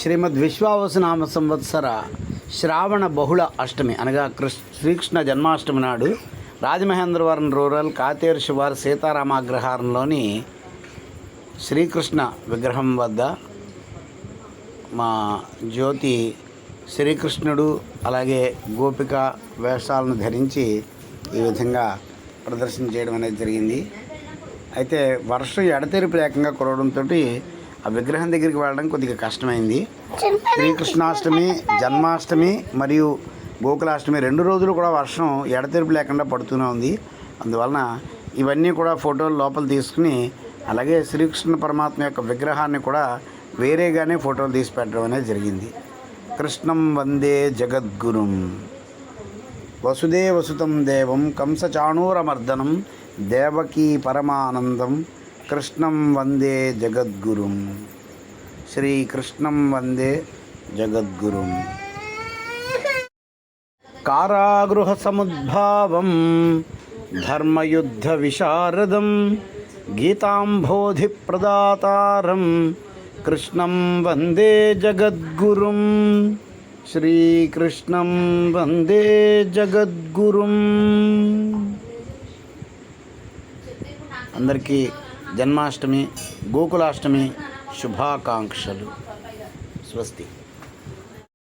శ్రీమద్ విశ్వావసనామ సంవత్సర శ్రావణ బహుళ అష్టమి అనగా కృష్ శ్రీకృష్ణ జన్మాష్టమి నాడు రాజమహేంద్రవరం రూరల్ కాతేరు శివారు సీతారామాగ్రహారంలోని శ్రీకృష్ణ విగ్రహం వద్ద మా జ్యోతి శ్రీకృష్ణుడు అలాగే గోపిక వేషాలను ధరించి ఈ విధంగా ప్రదర్శన చేయడం అనేది జరిగింది. అయితే వర్షం ఎడతెరిపి లేకుండా కురవడంతో ఆ విగ్రహం దగ్గరికి వెళ్ళడం కొద్దిగా కష్టమైంది. శ్రీకృష్ణాష్టమి జన్మాష్టమి మరియు గోకులాష్టమి రెండు రోజులు కూడా వర్షం ఎడతెరిపి లేకుండా పడుతూనే ఉంది. అందువలన ఇవన్నీ కూడా ఫోటోలు లోపల తీసుకుని అలాగే శ్రీకృష్ణ పరమాత్మ యొక్క విగ్రహాన్ని కూడా వేరేగానే ఫోటోలు తీసి పెట్టడం అనేది జరిగింది. కృష్ణం వందే జగద్గురుం. వసుదేవసుతం దేవం కంసచాణూరమర్దనం దేవకీ పరమానందం కృష్ణం వందే జగద్గురుం. శ్రీకృష్ణం వందే జగద్గురుం. కారాగృహ సముద్భావం ధర్మయుద్ధ విశారదం గీతాంబోధి ప్రదాతారం కృష్ణం వందే జగద్గురుం. శ్రీకృష్ణం వందే జగద్గురుం. అందరికీ జన్మాష్టమి గోకులాష్టమి శుభాకాంక్షలు. స్వస్తి.